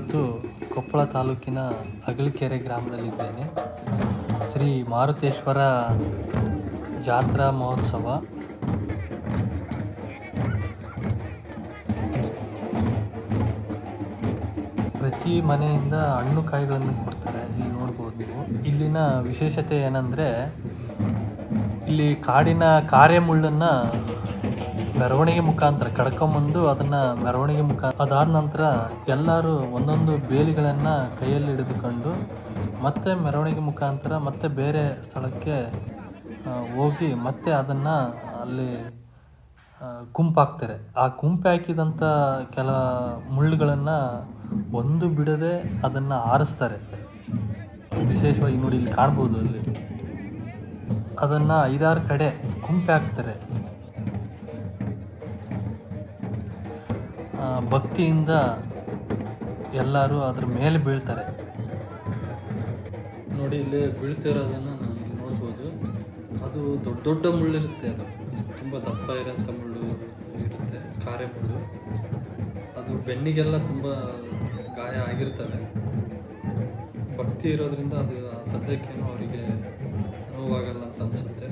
ನಾನಿವತ್ತು ಕೊಪ್ಪಳ ತಾಲೂಕಿನ ಅಗಲಕೆರೆ ಗ್ರಾಮದಲ್ಲಿದ್ದೇನೆ. ಶ್ರೀ ಮಾರುತೇಶ್ವರ ಜಾತ್ರಾ ಮಹೋತ್ಸವ. ಪ್ರತಿ ಮನೆಯಿಂದ ಹಣ್ಣು ಕಾಯಿಗಳನ್ನು ಕೊಡ್ತಾರೆ, ಇಲ್ಲಿ ನೋಡ್ಬೋದು ನೀವು. ಇಲ್ಲಿನ ವಿಶೇಷತೆ ಏನಂದರೆ, ಇಲ್ಲಿ ಕಾಡಿನ ಕಾರೆಮುಳ್ಳನ್ನು ಮೆರವಣಿಗೆ ಮುಖಾಂತರ ಕಡ್ಕೊಂಬಂದು ಅದನ್ನು ಮೆರವಣಿಗೆ ಮುಖಾಂತರ ಅದಾದ ನಂತರ ಎಲ್ಲರೂ ಒಂದೊಂದು ಬೇಲಿಗಳನ್ನು ಕೈಯಲ್ಲಿ ಹಿಡಿದುಕೊಂಡು ಮತ್ತೆ ಮೆರವಣಿಗೆ ಮುಖಾಂತರ ಮತ್ತೆ ಬೇರೆ ಸ್ಥಳಕ್ಕೆ ಹೋಗಿ ಮತ್ತೆ ಅದನ್ನು ಅಲ್ಲಿ ಕುಂಪಾಕ್ತಾರೆ. ಆ ಗುಂಪು ಹಾಕಿದಂಥ ಕೆಲ ಮುಳ್ಳುಗಳನ್ನು ಒಂದು ಬಿಡದೆ ಅದನ್ನು ಆರಿಸ್ತಾರೆ. ವಿಶೇಷವಾಗಿ ನೋಡಿ ಇಲ್ಲಿ ಕಾಣ್ಬೋದು ಅಲ್ಲಿ. ಅದನ್ನು ಐದಾರು ಕಡೆ ಗುಂಪೆ ಹಾಕ್ತಾರೆ. ಭಕ್ತಿಯಿಂದ ಎಲ್ಲರೂ ಅದ್ರ ಮೇಲೆ ಬೀಳ್ತಾರೆ. ನೋಡಿ, ಇಲ್ಲಿ ಬೀಳ್ತಿರೋದನ್ನು ನಾವು ನೋಡ್ಬೋದು. ಅದು ದೊಡ್ಡ ದೊಡ್ಡ ಮುಳ್ಳಿರುತ್ತೆ ಅದು. ತುಂಬ ದಪ್ಪ ಇರೋಂಥ ಮುಳ್ಳು ಇರುತ್ತೆ ಕಾರೆ ಮುಳ್ಳು. ಅದು ಬೆನ್ನಿಗೆಲ್ಲ ತುಂಬ ಗಾಯ ಆಗಿರ್ತವೆ ಭಕ್ತಿ ಇರೋದ್ರಿಂದ ಅದು ಸದ್ಯಕ್ಕೇನು ಅವರಿಗೆ ನೋವಾಗಲ್ಲ ಅಂತ ಅನಿಸುತ್ತೆ.